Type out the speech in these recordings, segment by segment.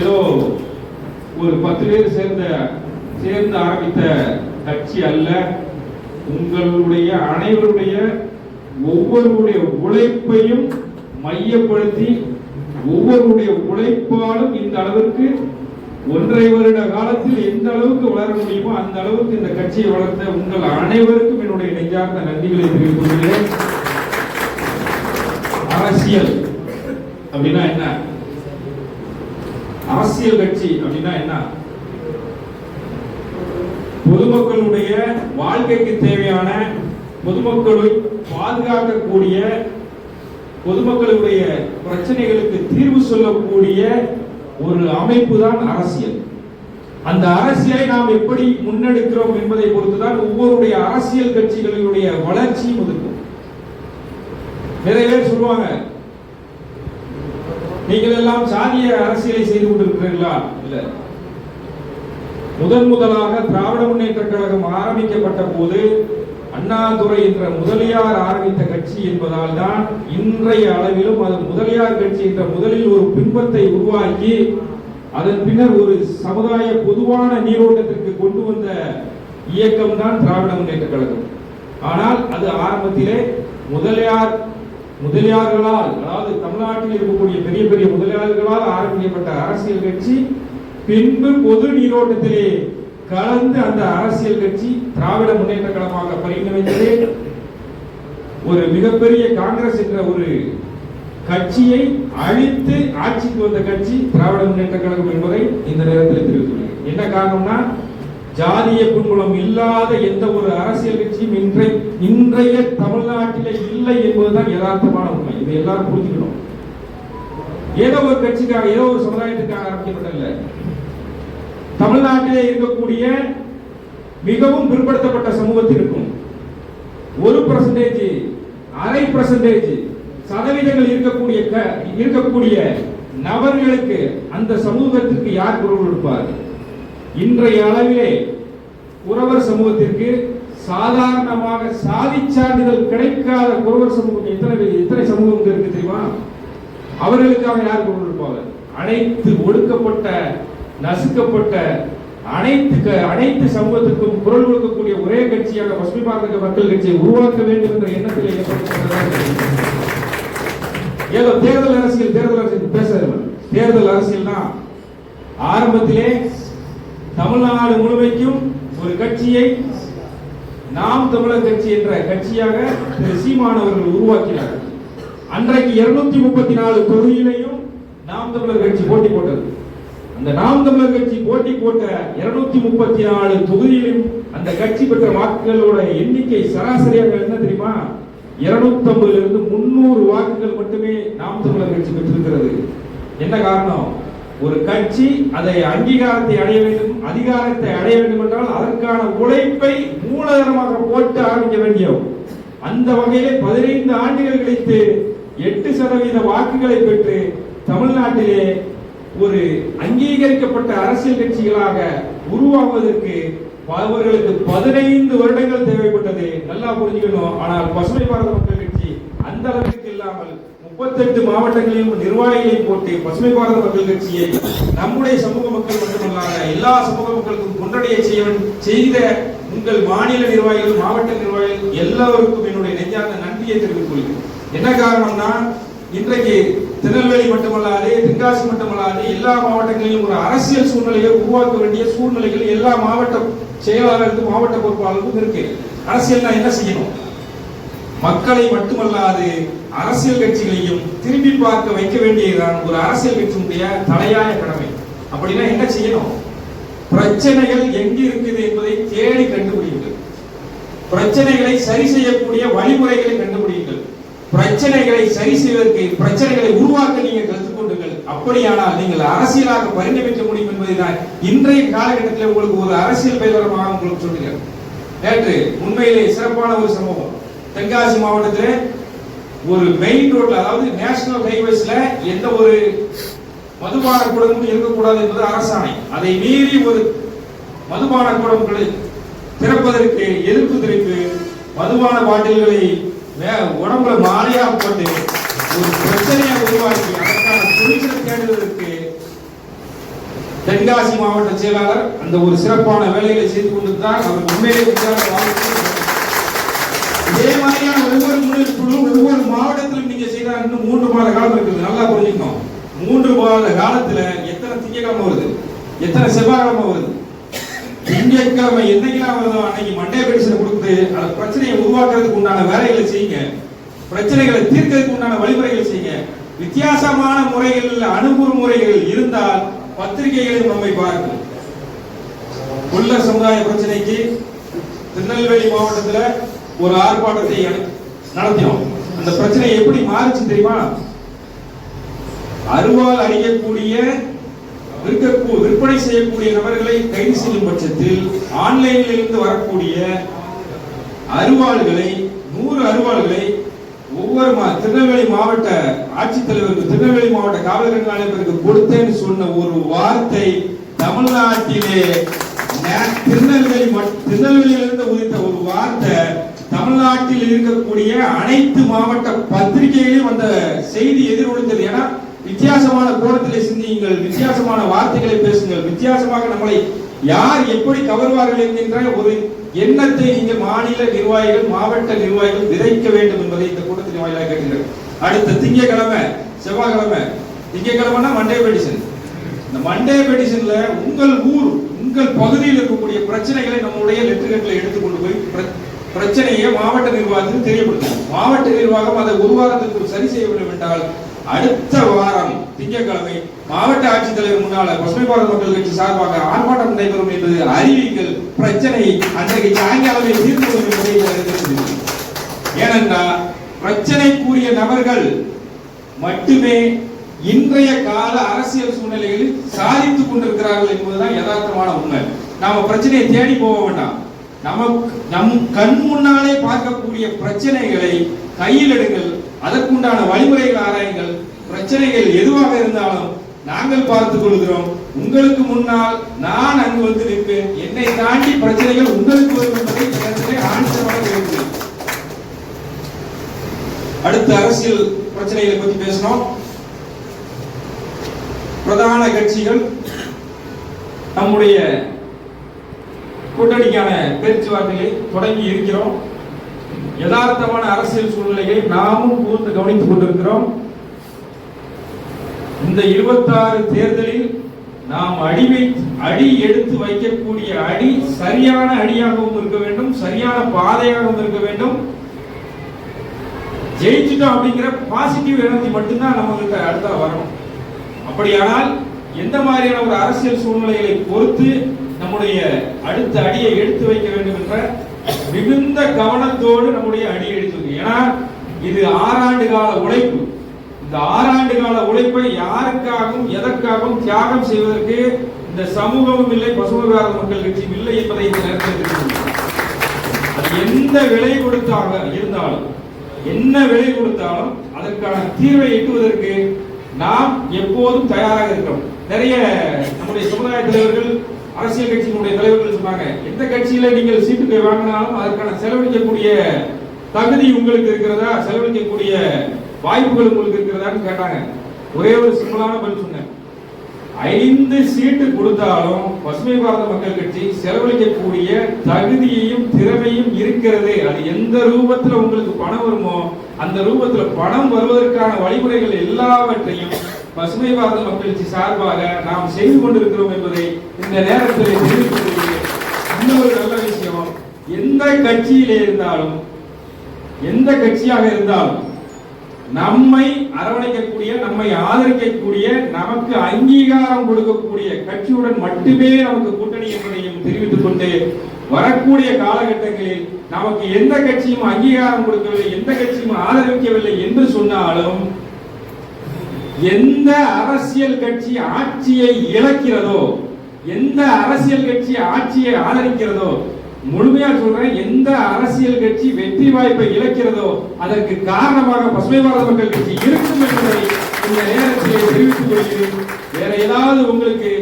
ஏதோ ஒரு பத்து பேர் சேர்ந்த சேர்ந்து ஆரம்பித்த கட்சி அல்ல. உங்களுடைய அனைவருடைய ஒவ்வொருடைய உழைப்பையும் மையப்படுத்தி ஒவ்வொருடைய உழைப்பாலும் இந்த அளவிற்கு ஒன்றை வருட காலத்தில் எந்த அளவுக்கு வளர முடியுமோ அந்த அளவுக்கு இந்த கட்சியை வளர்த்த உங்கள் அனைவருக்கும் என்னுடைய நெஞ்சார்ந்த நன்றிகளை தெரிவித்துக் கொள்கிறேன். அரசியல் அப்படின்னா என்ன? அரசியல் கட்சி அப்படின்னா என்ன? பொதுமக்களுடைய வாழ்க்கைக்கு தேவையான பொதுமக்களை பாதுகாக்கக்கூடிய பொதுமக்களுடைய பிரச்சனைகளுக்கு தீர்வு சொல்லக்கூடிய ஒரு அமைப்பு தான் அரசியல். அந்த அரசியலை நாம் எப்படி முன்னெடுக்கிறோம் என்பதை பொறுத்துதான் ஒவ்வொருடைய அரசியல் கட்சிகளுடைய வளர்ச்சியும் இருக்கும். நிறைய பேர் சொல்லுவாங்க நீங்கள் எல்லாம் சாதிய அரசியலை செய்து கொண்டிருக்கிறீர்களா? இல்ல. முதன் முதலாக திராவிட முன்னேற்ற கழகம் ஆரம்பிக்கப்பட்ட போது அண்ணாதுரை என்ற முதலியார் ஆரம்பித்த கட்சி என்பதால் தான் இன்றைய அளவிலும் அது முதலியார் கட்சி என்ற முதலில் ஒரு பின்பத்தை உருவாக்கி அதன் பின்னர் ஒரு சமுதாய பொதுவான நீரோட்டத்திற்கு கொண்டு வந்த இயக்கம் தான் திராவிட முன்னேற்ற கழகம். ஆனால் அது ஆரம்பத்திலே முதலியார் முதலியார்களால் அதாவது தமிழ்நாட்டில் இருக்கக்கூடிய பெரிய பெரிய ஆரம்பிக்கப்பட்ட அரசியல் கட்சி பின்பு பொது நீரோட்டத்திலே கலந்து அந்த அரசியல் கட்சி திராவிட முன்னேற்ற கழகமாக பரிணமித்ததே. ஒரு மிகப்பெரிய காங்கிரஸ் என்ற ஒரு கட்சியை அழித்து ஆட்சிக்கு வந்த கட்சி திராவிட முன்னேற்ற கழகம் என்பதை இந்த நேரத்தில் தெரிவித்துள்ளேன். என்ன காரணம்னா ஜாதிய பின்புலம் இல்லாத எந்த ஒரு அரசியல் கட்சியும் இன்றை இன்றைய தமிழ்நாட்டிலே இல்லை என்பதுதான் யதார்த்தமான உண்மை. இதை எல்லாரும் புரிஞ்சுக்கணும். ஏதோ ஒரு கட்சிக்காக ஏதோ ஒரு சமுதாயத்துக்காக ஆரம்பிக்கப்பட்டதில்லை தமிழ்நாட்டிலே இருக்கக்கூடிய மிகவும் பிற்படுத்தப்பட்ட சமூகத்திற்கும் ஒரு பர்சன்டேஜ் அரை பர்சன்டேஜ் சதவீதங்கள் இருக்கக்கூடிய க- இருக்கக்கூடிய நபர்களுக்கு அந்த சமூகத்திற்கு யார் குரல் கொடுப்பார்? இன்றைய அளவிலே குறவர் சமூகத்திற்கு சாதாரணமாக சாதி சான்றிதழ் கிடைக்காத குறவர் சமூகம் எத்தனை எத்தனை சமூகம் இருக்கு தெரியுமா? அவர்களுக்காக யார் குரல் கொடுப்பாங்க அனைத்து ஒடுக்கப்பட்ட நசுக்கப்பட்ட அனைத்து க- அனைத்து சமூகத்துக்கும் குரல் கொடுக்கக்கூடிய ஒரே கட்சியாக பசுமை பாரத மக்கள் கட்சியை உருவாக்க வேண்டும் என்ற எண்ணத்தில் ஏதோ தேர்தல் அரசியல் தேர்தல் அரசியல் பேச தேர்தல் அரசியல்னா ஆரம்பத்திலே தமிழ்நாடு முழுமைக்கும் ஒரு கட்சியை நாம் தமிழர் கட்சி என்ற கட்சியாக திரு சீமானவர்கள் உருவாக்கினார்கள் அன்றைக்கு இருநூத்தி முப்பத்தி நாலு தொகுதியிலையும் நாம் தமிழர் கட்சி போட்டி போட்டது. அந்த நாம் தமிழர் கட்சி போட்டி போட்ட இருநூத்தி முப்பத்தி நாலு தொகுதியிலும் அந்த கட்சி பெற்ற வாக்குகளோட எண்ணிக்கை சராசரியாக என்ன தெரியுமா? இருநூத்தி இருந்து முன்னூறு வாக்குகள் மட்டுமே நாம் தமிழர் கட்சி பெற்றிருக்கிறது. என்ன காரணம்? ஒரு கட்சி அதை அங்கீகாரத்தை அடைய வேண்டும் அதிகாரத்தை அடைய வேண்டும் என்றால் அதற்கான உழைப்பை மூலதனமாக போட்டு ஆரம்பிக்க வேண்டியது அந்த வகையிலே பதினைந்து ஆண்டுகள் கழித்து எட்டு சதவீத வாக்குகளை பெற்று தமிழ்நாட்டிலே ஒரு அங்கீகரிக்கப்பட்ட அரசியல் கட்சிகளாக உருவாவதற்கு அவர்களுக்கு பதினைந்து வருடங்கள் தேவைப்பட்டது. நல்லா புரிஞ்சுக்கணும். ஆனால் பசுமை பாரத மக்கள் கட்சி அந்த அளவிற்கு இல்லாமல் முப்பத்தெட்டு மாவட்டங்களிலும் நிர்வாகிகளை போட்டு பசுமை பாரத மக்கள் கட்சியை நம்முடைய சமூக மக்கள் மட்டுமல்லாத எல்லா சமூக மக்களுக்கும் கொண்டடைய செய்ய செய்த உங்கள் மாநில நிர்வாகிகள் மாவட்ட நிர்வாகிகள் எல்லாருக்கும் என்னுடைய நெஞ்சார்ந்த நன்றியை தெரிவித்துக் கொள்கிறேன். என்ன காரணம்னா இன்றைக்கு திருநெல்வேலி மட்டுமல்லாது தென்காசி மட்டுமல்லாது எல்லா மாவட்டங்களிலும் ஒரு அரசியல் சூழ்நிலையை உருவாக்க வேண்டிய சூழ்நிலைகள் எல்லா மாவட்ட செயலாளர்களுக்கும் மாவட்ட பொறுப்பாளருக்கும் இருக்கு. அரசியல்னா என்ன செய்யணும்? மக்களை மட்டுமல்லாது அரசியல் கட்சிகளையும் திரும்பி பார்க்க வைக்க வேண்டியதுதான் ஒரு அரசியல் கட்சியினுடைய தலையாய கடமை. அப்படின்னா என்ன செய்யணும்? பிரச்சனைகள் எங்கு இருக்குது என்பதை தேடி கண்டுபிடிங்கள் பிரச்சனைகளை சரி செய்யக்கூடிய வழிமுறைகளை கண்டுபிடி பிரச்சனைகளை சரி செய்வதற்கு பிரச்சனைகளை உருவாக்க நீங்கள் கற்றுக்கொண்டுங்கள் அப்படியானால் நீங்கள் அரசியலாக பரிணமிக்க முடியும் என்பதுதான் இன்றைய காலகட்டத்தில் உங்களுக்கு ஒரு அரசியல் பயிலரமாக உங்களுக்கு சொல்லுங்கள் நேற்று உண்மையிலே சிறப்பான ஒரு சம்பவம். தென்காசி மாவட்டத்தில் ஒரு மெயின் ரோட்ல அதாவது நேஷனல் ஹைவேஸ்ல எந்த ஒரு மதுபான கூடமும் இருக்கக்கூடாது என்பது அரசாணை. அதை மீறி ஒரு மதுபான கூடங்களை திறப்பதற்கு எதிர்ப்பு தெரிவித்து மதுபான பாட்டில்களை வே- உடம்புல மாலையா போட்டு ஒரு பிரச்சனையை உருவாக்கி அதற்கான துணிச்சல் தேடுவதற்கு தென்காசி மாவட்ட செயலாளர் அந்த ஒரு சிறப்பான வேலைகளை செய்து கொண்டிருந்தார். அவர் உண்மையிலே இதே மாதிரியான ஒவ்வொரு முன்னெடுப்புகளும் ஒவ்வொரு மாவட்டத்திலும் நீங்க செய்தால் இன்னும் மூன்று மாத காலம் இருக்குது. நல்லா புரிஞ்சுக்கணும். மூன்று மாத காலத்துல எத்தனை திங்கக்கிழமை வருது? எத்தனை செவ்வாய்க்கிழமை வருது? திங்கட்கிழமை என்னைக்கெல்லாம் வருதோ அன்னைக்கு மண்டே பெடிஷனை கொடுத்து அந்த பிரச்சனையை உருவாக்குறதுக்கு உண்டான வேலைகளை செய்யுங்க. பிரச்சனைகளை தீர்க்கிறதுக்கு உண்டான வழிமுறைகளை செய்யுங்க. வித்தியாசமான முறைகளில் அணுகுமுறைகள் இருந்தால் பத்திரிகைகளும் நம்மை பார்க்கும் உள்ள சமுதாய பிரச்சனைக்கு திருநெல்வேலி மாவட்டத்துல ஒரு ஆர்ப்பாட்டத்தை நடத்தினோம். அந்த பிரச்சனை எப்படி மாறுச்சு தெரியுமா? அருவாள் அணியக்கூடிய விற்பனை செய்யக்கூடிய நபர்களை கைது செய்யும் பட்சத்தில் ஆன்லைனில் இருந்து வரக்கூடிய அருவாள்களை நூறு அருவாள்களை ஒவ்வொரு மா திருநெல்வேலி மாவட்ட ஆட்சித்தலைவருக்கு திருநெல்வேலி மாவட்ட காவல் கண்காணிப்பிற்கு கொடுத்தேன்னு சொன்ன ஒரு வார்த்தை தமிழ்நாட்டிலே திருநெல்வேலி திருநெல்வேலியிலிருந்து உதித்த ஒரு வார்த்தை தமிழ்நாட்டில் இருக்கக்கூடிய அனைத்து மாவட்ட பத்திரிகைகளையும் அந்த செய்தி எதிரொலித்தது. ஏன்னா வித்தியாசமான கோணத்திலே வார்த்தைகளை பேசுங்கள். வித்தியாசமாக நம்மளை யார் எப்படி கவர்வார்கள் என்கின்ற ஒரு எண்ணத்தை நீங்கள் மாநில நிர்வாகிகள் மாவட்ட நிர்வாகிகள் விதைக்க வேண்டும் என்பதை இந்த கூட்டத்தின் வாயிலாக கேட்கிறேன் அடுத்த திங்கட்கிழமை செவ்வாய்க்கிழமை. திங்கக்கிழமைனா மண்டே பெடிஷன் இந்த மண்டே பெடிஷன்ல உங்கள் ஊர் உங்கள் பகுதியில் இருக்கக்கூடிய பிரச்சனைகளை நம்முடைய லெட்டர்களில் எடுத்துக்கொண்டு போய் பிர- பிரச்சனையை மாவட்ட நிர்வாகத்துக்கு தெரியப்படுத்தும் மாவட்ட நிர்வாகம் அதை ஒரு வாரத்திற்கு சரி செய்ய வேண்டும் என்றால் அடுத்த வாரம் திங்கட்கிழமை மாவட்ட ஆட்சித்தலைவர் முன்னால பசுமை பாரத மக்கள் கட்சி சார்பாக ஆர்ப்பாட்டம் நடைபெறும் என்பது அறிவிங்கள் பிரச்சனை அன்றைக்கு சாயங்காலமே தீர்த்து கொள்ளும் என்பதை எனக்கு ஏனென்றால் பிரச்சனைக்குரிய நபர்கள் மட்டுமே இன்றைய கால அரசியல் சூழ்நிலைகளில் சாதித்துக் கொண்டிருக்கிறார்கள் என்பதுதான் யதார்த்தமான உண்மை. நாம பிரச்சனையை தேடி போக வேண்டாம். நமக்கு நம் கண் முன்னாலே பார்க்கக்கூடிய பிரச்சனைகளை கையில் எடுங்கள். அதற்குண்டான வழிமுறைகள் ஆராயுங்கள் பிரச்சனைகள் எதுவாக இருந்தாலும் நாங்கள் பார்த்துக் கொள்கிறோம். உங்களுக்கு முன்னால் நான் அங்கு வந்து நிற்பேன் என்னை தாண்டி பிரச்சனைகள் உங்களுக்கு வரும் என்பதை இடத்திலே ஆணித்தரமாக இருக்கிறேன் அடுத்த அரசியல் பிரச்சனைகளை பத்தி பேசணும். பிரதான கட்சிகள் நம்முடைய கூட்டணிக்கான பேச்சுவார்த்தைகளை தொடங்கி இருக்கிறோம். யதார்த்தமான அரசியல் சூழ்நிலைகளை நாமும் கூர்ந்து கவனித்துக் கொண்டிருக்கிறோம். இந்த இருபத்தாறு தேர்தலில் நாம் அடி வை அடி எடுத்து வைக்கக்கூடிய அடி சரியான அடியாகவும் இருக்க வேண்டும் சரியான பாதையாகவும் இருக்க வேண்டும். ஜெயிச்சிட்டோம் அப்படிங்கிற பாசிட்டிவ் எனர்ஜி மட்டும்தான் நம்மளுக்கு அடுத்த வரணும். அப்படியானால் எந்த மாதிரியான ஒரு அரசியல் சூழ்நிலைகளை பொறுத்து நம்முடைய அடுத்த அடியை எடுத்து வைக்க வேண்டும் என்ற மிகுந்த கவனத்தோடு நம்முடைய அடி எடுத்து ஏன்னா இது ஆறாண்டு கால உழைப்பு. இந்த ஆறாண்டு கால உழைப்பை யாருக்காகவும் எதற்காகவும் தியாகம் செய்வதற்கு இந்த சமூகமும் இல்லை பசுமை பாரத மக்கள் கட்சியும் இல்லை என்பதை இந்த நேரத்தில் அது எந்த விலை கொடுத்தாக இருந்தாலும் என்ன விலை கொடுத்தாலும் அதற்கான தீர்வை எட்டுவதற்கு நாம் எப்போதும் தயாராக இருக்கிறோம் நிறைய நம்முடைய சமுதாய தலைவர்கள் அரசியல் கட்சியினுடைய தலைவர்கள் சொன்னாங்க எந்த கட்சியில நீங்கள் சீட்டு வாங்கினாலும் அதற்கான செலவழிக்கக்கூடிய தகுதி உங்களுக்கு இருக்கிறதா? செலவழிக்கக்கூடிய வாய்ப்புகள் உங்களுக்கு இருக்கிறதான்னு கேட்டாங்க. ஒரே ஒரு சிம்பிளான பதில் சொன்னேன். ஐந்து சீட்டு கொடுத்தாலும் பசுமை பாரத மக்கள் கட்சி செலவழிக்கக்கூடிய தகுதியையும் திறமையும் இருக்கிறது. அது எந்த ரூபத்துல உங்களுக்கு பணம் வருமோ அந்த ரூபத்துல பணம் வருவதற்கான வழிமுறைகள் எல்லாவற்றையும் பசுமை பாரத சார்பாக நாம் செய்து கொண்டிருக்கிறோம் என்பதை இந்த நேரத்தில் தெரிவித்துக் இன்னொரு நல்ல விஷயம் எந்த கட்சியிலே இருந்தாலும் எந்த கட்சியாக இருந்தாலும் நம்மை அரவணைக்கக்கூடிய நம்மை ஆதரிக்கக்கூடிய நமக்கு அங்கீகாரம் கொடுக்கக்கூடிய கட்சியுடன் மட்டுமே நமக்கு கூட்டணி என்பதையும் தெரிவித்துக் கொண்டு வரக்கூடிய காலகட்டங்களில் நமக்கு எந்த கட்சியும் அங்கீகாரம் கொடுக்கவில்லை எந்த கட்சியும் ஆதரிக்கவில்லை என்று சொன்னாலும் எந்த அரசியல் கட்சி ஆட்சியை இழக்கிறதோ எந்த அரசியல் கட்சி ஆட்சியை ஆதரிக்கிறதோ முழுமையா சொல்றேன் எந்த அரசியல் கட்சி வெற்றி வாய்ப்பை இழக்கிறதோ அதற்கு காரணமாக பசுமை பாரத மக்கள் கட்சி இருக்கும் என்பதை இந்த நேரத்தில் தெரிவித்துக் கொள்கிறேன். வேற ஏதாவது உங்களுக்கு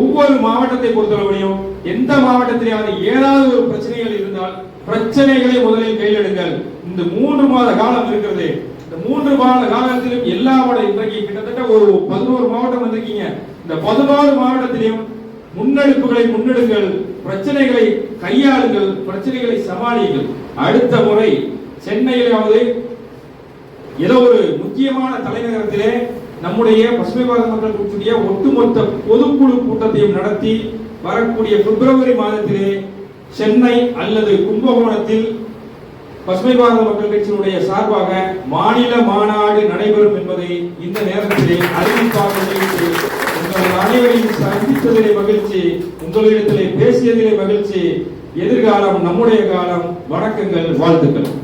ஒவ்வொரு மாவட்டத்தை பொறுத்தவரையும் எந்த மாவட்டத்திலேயாவது ஏதாவது ஒரு பிரச்சனைகள் இருந்தால் பிரச்சனைகளை முதலில் கையிலெடுங்கள். இந்த மூன்று மாத காலம் இருக்கிறது. மூன்று மாத காலத்திலும் எல்லாவோட இன்றைக்கு கிட்டத்தட்ட ஒரு பதினோரு மாவட்டம் வந்திருக்கீங்க. இந்த பதினாறு மாவட்டத்திலையும் முன்னெடுப்புகளை முன்னெடுங்கள் பிரச்சனைகளை கையாளுங்கள் பிரச்சனைகளை சமாளியுங்கள். அடுத்த முறை சென்னையிலாவது ஏதோ ஒரு முக்கியமான தலைநகரத்திலே நம்முடைய பசுமை பாரத மக்கள் கட்சியுடைய ஒட்டுமொத்த பொதுக்குழு கூட்டத்தையும் நடத்தி வரக்கூடிய பிப்ரவரி மாதத்திலே சென்னை அல்லது கும்பகோணத்தில் பசுமை பாரத மக்கள் கட்சியினுடைய சார்பாக மாநில மாநாடு நடைபெறும் என்பதை இந்த நேரத்திலே அறிவிப்பாக உங்கள் அனைவரையும் சந்தித்ததிலே மகிழ்ச்சி உங்களிடத்திலே பேசியதிலே மகிழ்ச்சி. எதிர்காலம் நம்முடைய காலம் வணக்கங்கள் வாழ்த்துக்கள்.